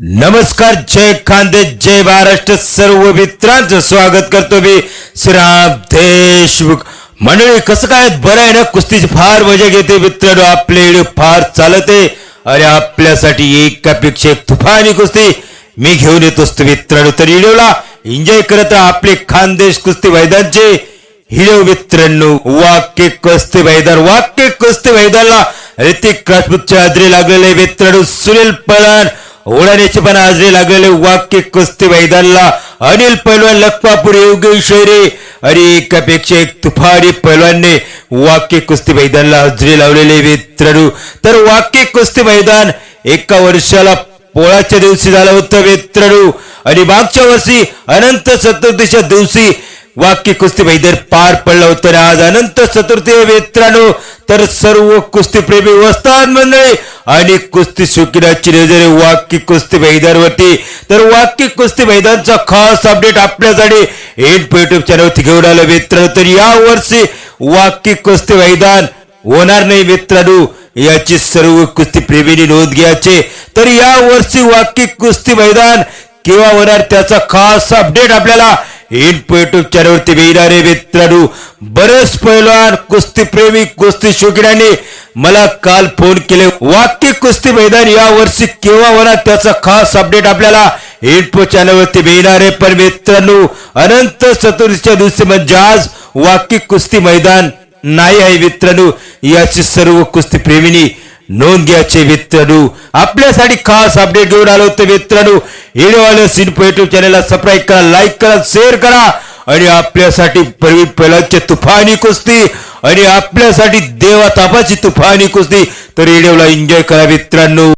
नमस्कार जय खांदे जय महाराष्ट्र सर्व मित्रांचं स्वागत करतो मी श्रीराम देशमुख. मंडळी कसं काय? बरं आहे ना? कुस्तीची फार मजा घेते मित्रांनो. आपले व्हिडिओ फार चालते आणि आपल्यासाठी एकापेक्षा एक तुफानी कुस्ती मी घेऊन येत असतो मित्रांनो. तर व्हिडिओला एन्जॉय करत आपले खानदेश कुस्ती मैदानचे. हिरो मित्रांनो वाक्य कुस्ती मैदान? वाक्य कुस्ती मैदानला? ऋतिक राजपूतच्या आदरी लागलेले मित्रांनो. सुनील पलान ओढाण्याचे पण आजरे लागलेले वाक्य कुस्ती मैदानला. अनिल पैलवान लखपापूर योगेश शैरे आणि एकापेक्षा एक तुफानी पैलवानने वाक्य कुस्ती मैदानला हजेरी लावलेले मित्रांनो. तर वाक्य कुस्ती मैदान एका वर्षाला पोळाच्या दिवशी झालं होतं मित्रांनो. आणि मागच्या वर्षी अनंत चतुर्थीच्या दिवशी वाक्य कुस्ती मैदान पार पडलं होतं आज अनंत चतुर्थी मित्रांनो। तर सर्व कुस्तीप्रेमी वस्तान मंडळी आणि कुस्ती सुकिराची नजरे वाक्य कुस्ती मैदानवरती तर वाक्य कुस्ती मैदानचा खास अपडेट आपल्यासाठी एन युट्यूब चॅनलवरती घेऊन आलं मित्रांनो. तर या वर्षी वाक्य कुस्ती मैदान होणार नाही मित्रांनो. याची सर्व कुस्ती प्रेमींनी नोंद घ्यायचे. तर या वर्षी वाक्य कुस्ती मैदान केव्हा होणार त्याचा खास अपडेट आपल्याला इन युट्यूब चॅनलवरती मिळणार आहे मित्रांनो बरेच पैलवान कुस्ती प्रेमी कुस्ती शौकीनांनी मला काल फोन केले वाक्य कुस्ती मैदान या वर्षी केव्हा होणार त्याचा खास अपडेट आपल्याला इन्फो चॅनलवरती मिळणार आहे पण मित्रांनो अनंत चतुर्थीच्या दिवशी म्हणजे आज वाक्य कुस्ती मैदान नाही आहे मित्रांनो याची सर्व कुस्ती प्रेमींनी नोंद घ्यायचे मित्रांनो आपल्यासाठी खास अपडेट घेऊन आलो होतो मित्रांनो. व्हिडिओ आले सिनपो युट्यूब चॅनलला सबस्क्राईब करा लाईक करा शेअर करा. आणि आपल्यासाठी प्रवीण पैलांची तुफानी कुस्ती. आणि आपल्यासाठी देवा तापाची तुफानी कुस्ती. तर व्हिडिओला एन्जॉय करा मित्रांनो.